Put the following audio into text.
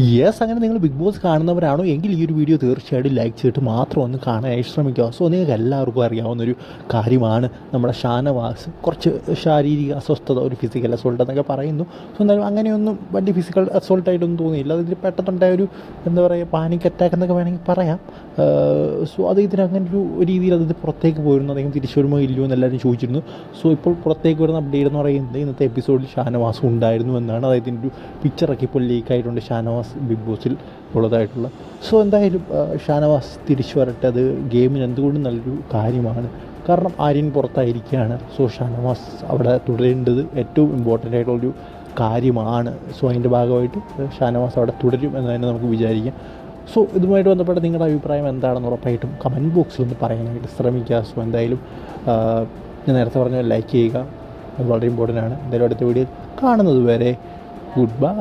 Yes അങ്ങനെ നിങ്ങൾ big boss കാണുന്നവരാണോ? എങ്കിൽ ഈ ഒരു വീഡിയോ തീർച്ചയായിട്ടും ലൈക്ക് ചെയ്തിട്ട് മാത്രം ഒന്ന് കാണാനായി ശ്രമിക്കുക. സോ നിങ്ങൾക്ക് എല്ലാവർക്കും അറിയാവുന്നൊരു കാര്യമാണ് നമ്മുടെ ഷാനവാസ്. കുറച്ച് ശാരീരിക അസ്വസ്ഥത ഒരു ഫിസിക്കൽ അസോൾട്ട് എന്നൊക്കെ പറയുന്നു. സോ എന്തായാലും അങ്ങനെയൊന്നും വലിയ ഫിസിക്കൽ അസോൾട്ടായിട്ടൊന്നും തോന്നിയില്ല. അതിൽ പെട്ടെന്നുണ്ടായ ഒരു എന്താ പറയുക പാനിക് അറ്റാക്ക് എന്നൊക്കെ വേണമെങ്കിൽ പറയാം. സോ അത് ഇതിന് അങ്ങനെ ഒരു രീതിയിൽ അത് പുറത്തേക്ക് പോയിരുന്നു. അദ്ദേഹം തിരിച്ചു വരുമോ ഇല്ലയോ എന്ന് എല്ലാവരും ചോദിച്ചിരുന്നു. സോ ഇപ്പോൾ പുറത്തേക്ക് വരുന്ന അപ്ഡേറ്റ് എന്ന് പറയുന്നത് ഇന്നത്തെ എപ്പിസോഡിൽ ഷാനവാസ് ഉണ്ടായിരുന്നു എന്നാണ്. അതായത് ഇതിന്റെ ഒരു പിക്ചറൊക്കെ ഇപ്പോൾ ലീക്ക് ആയിട്ടുണ്ട്. ഷാനവാസ് ബിഗ് ബോസിൽ ഉള്ളതായിട്ടുള്ള. സോ എന്തായാലും ഷാനവാസ് തിരിച്ചു വരട്ടെ. അത് ഗെയിമിന് എന്തുകൊണ്ടും നല്ലൊരു കാര്യമാണ്? കാരണം ആര്യൻ പുറത്തായിരിക്കുകയാണ്. സോ ഷാനവാസ് അവിടെ തുടരേണ്ടത് ഏറ്റവും ഇമ്പോർട്ടന്റ് ആയിട്ടുള്ളൊരു കാര്യമാണ്. സോ അതിന്റെ ഭാഗമായിട്ട് ഷാനവാസ് അവിടെ തുടരും എന്ന് തന്നെ നമുക്ക് വിചാരിക്കാം. സോ ഇതുമായിട്ട് ബന്ധപ്പെട്ട നിങ്ങളുടെ അഭിപ്രായം എന്താണെന്ന് ഉറപ്പായിട്ടും കമന്റ് ബോക്സിൽ ഒന്ന് പറയാനായിട്ട് ശ്രമിക്കുക. സോ എന്തായാലും ഞാൻ നേരത്തെ പറഞ്ഞ ലൈക്ക് ചെയ്യുക. അത് വളരെ ഇമ്പോർട്ടന്റ് ആണ്. എന്തായാലും അടുത്ത വീഡിയോ കാണുന്നത് വരെ ഗുഡ് ബൈ